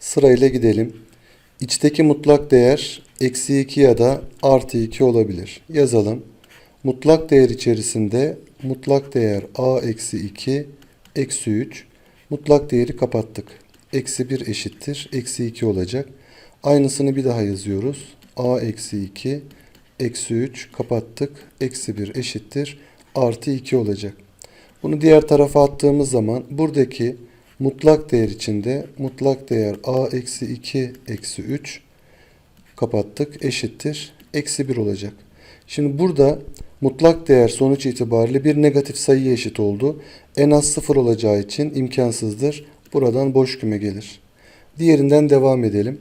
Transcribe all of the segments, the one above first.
Sırayla gidelim. İçteki mutlak değer eksi 2 ya da artı 2 olabilir. Yazalım. Mutlak değer içerisinde mutlak değer a eksi 2 eksi 3. Mutlak değeri kapattık. Eksi 1 eşittir. Eksi 2 olacak. Aynısını bir daha yazıyoruz. a eksi 2 eksi 3 kapattık. Eksi 1 eşittir. Artı 2 olacak. Bunu diğer tarafa attığımız zaman buradaki mutlak değer içinde mutlak değer a eksi 2 eksi 3 kapattık eşittir. Eksi 1 olacak. Şimdi burada mutlak değer sonuç itibariyle bir negatif sayıya eşit oldu. En az 0 olacağı için imkansızdır. Buradan boş küme gelir. Diğerinden devam edelim.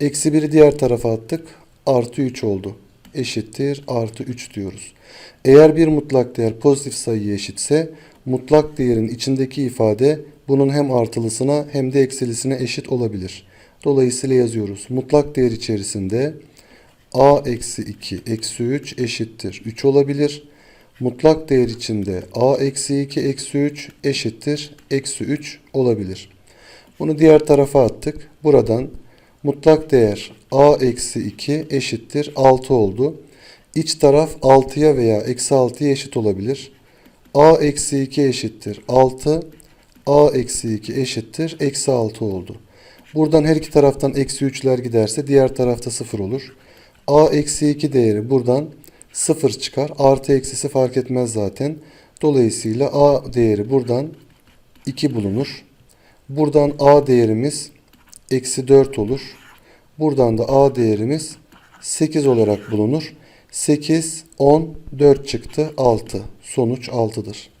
Eksi 1'i diğer tarafa attık. Artı 3 oldu. Eşittir. Artı 3 diyoruz. Eğer bir mutlak değer pozitif sayıya eşitse mutlak değerin içindeki ifade bunun hem artılısına hem de eksilisine eşit olabilir. Dolayısıyla yazıyoruz. Mutlak değer içerisinde a eksi 2 eksi 3 eşittir 3 olabilir. Mutlak değer içinde a eksi 2 eksi 3 eşittir eksi 3 olabilir. Bunu diğer tarafa attık. Buradan mutlak değer a eksi 2 eşittir 6 oldu. İç taraf 6'ya veya eksi 6'ya eşit olabilir. a eksi 2 eşittir 6. a eksi 2 eşittir eksi 6 oldu. Buradan her iki taraftan eksi 3'ler giderse diğer tarafta 0 olur. a eksi 2 değeri buradan 0 çıkar. Artı eksisi fark etmez zaten. Dolayısıyla a değeri buradan 2 bulunur. Buradan a değerimiz eksi 4 olur. Buradan da a değerimiz 8 olarak bulunur. 8, 10, 4 çıktı 6. Sonuç 6'dır.